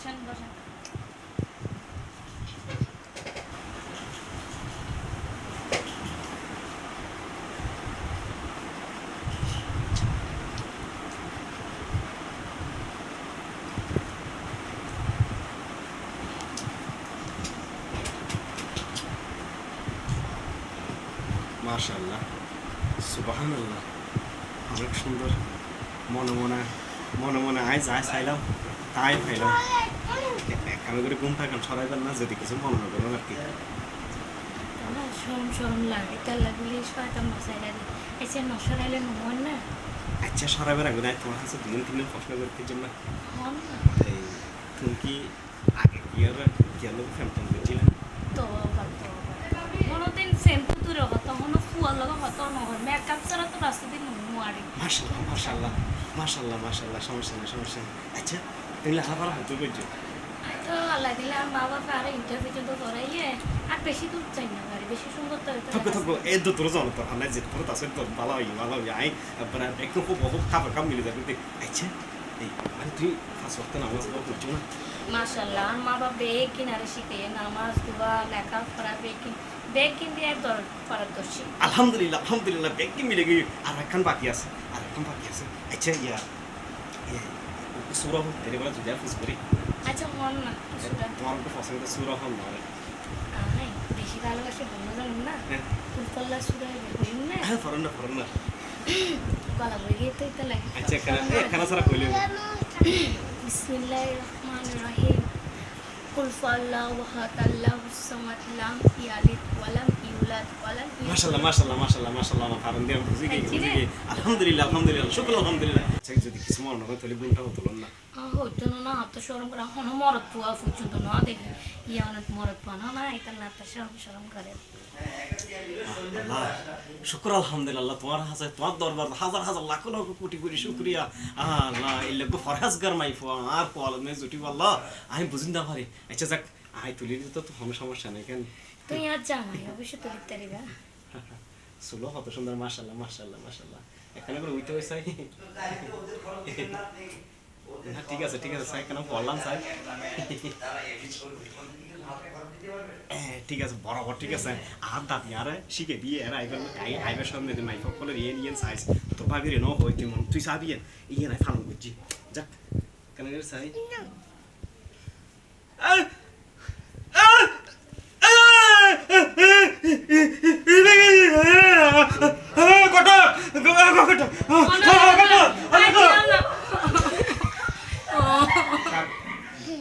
আসেন বসেন মাশাল্লাহ সুবাহান্লাহ অনেক সুন্দর মনে মনে মনে মনে আয় যা চাইলাম তাই পাইলাম এখানে করে ঘুম থাকাম সরাইবার না যদি কিছু মনে না করলাম আর কি। শরম শরম লাগে তার শয়তান এসে নসরাইলে নহন না? আচ্ছা আগে না তোমার কাছে তিন প্রশ্ন করতে জন্য তুমি কি আগে কি আর কি আর লোক ফ্যামটন করছিলে তো তো কোনোদিন শ্যাম্পু তুলে হত হনো ফুয়ার লগে হত নহর মেকআপ ছাড়া তো রাস্তা দিন নোয়ারি মাশাল্লাহ মাশাল্লাহ মাশাল্লাহ মাশাল্লাহ সমস্যা নেই সমস্যা আচ্ছা তুমি লেখাপড়া হতে করছ তো আল্লাহ দিলে আর বাবা আর ইন্টারভিউ তো করাইয়ে আর বেশি দূর চাই না বাড়ি বেশি সুন্দর তো থাকো থাকো এই তো তোর জানো তোর হালাই যে তোর তাসে তোর ভালো হয় ভালো হয় আই মানে একটু খুব খুব খাবার কাম মিলে যাবে আচ্ছা এই মানে তুই ফার্স্ট ওয়াক্ত নামাজ পড়া না? মাশাল্লাহ আর মা বাবা বেগ কিনারে শিখে নামাজ দুয়া লেখা পড়া বেগ কিন বেগ কিন দিয়ে দর পারদর্শী আলহামদুলিল্লাহ আলহামদুলিল্লাহ ব্যাগ মিলে গিয়ে আর একখান বাকি আছে আর একখান বাকি আছে। আচ্ছা ইয়া সুরা হোক তেরে বলা যদি ফুস করি। আচ্ছা মন না কিছুটা তোমার তো পছন্দ সুরা হল না। বেশি ভালোবাসে বন্ধু জানুন না। হ্যাঁ। ফুলকল্লা সুরাই হইম না। হ্যাঁ ফরন না ফরন না। গলা বই গিয়ে তো এটা লাগে। আচ্ছা এখানে এখানে সারা কইলে বিসমিল্লাহির রহমানির রহিম। কুল ফাল্লাহু আহাদ আল্লাহুস সামাদ লাম ইয়ালিদ ওয়া লাম ইউলাদ। মাশাআল্লাহ মাশাআল্লাহ মাশাআল্লাহ আমার কারণ দিয়ে বুঝি বুঝি আলহামদুলিল্লাহ আলহামদুলিল্লাহ শুকর আলহামদুলিল্লাহ। আচ্ছা যদি কিছু মনে হয় তাহলে গুণটা হতো না। হইতো না হাত সরম করে হন মরত পুয়া পর্যন্ত না দেখি। ইয়া অনেক মরত পান না এটা না সরম সরম করে। শুক্র আলহামদুলিল্লাহ তোমার হাজার তোমার দরবার হাজার হাজার লাখ লাখ কোটি কোটি শুক্রিয়া। আল্লাহ এই লোক ফরহাজগার মাই ফো আর পল মে জুটি আল্লাহ। আমি বুঝিন না পারি আচ্ছা যাক আই তুলি দিতে তো কোনো সমস্যা নাই কেন? তুই আর জামাই অবশ্য তুই তারিবা সুলো কত সুন্দর মাশাল্লাহ মাশাল্লাহ মাশাল্লাহ এখানে করে উইতে হয়েছে না ঠিক আছে ঠিক আছে স্যার কেন বললাম স্যার ঠিক আছে বরাবর ঠিক আছে আর দাবি আর শিখে দিয়ে এর আইবার আই আইবার সামনে যে মাইফ কলে ইয়ে নিয়ে সাইজ তো ভাবি রে ন হই তুই মন তুই সাবি ইয়ে নাই ফালন করছি যাক কেন রে সাই কটা কটা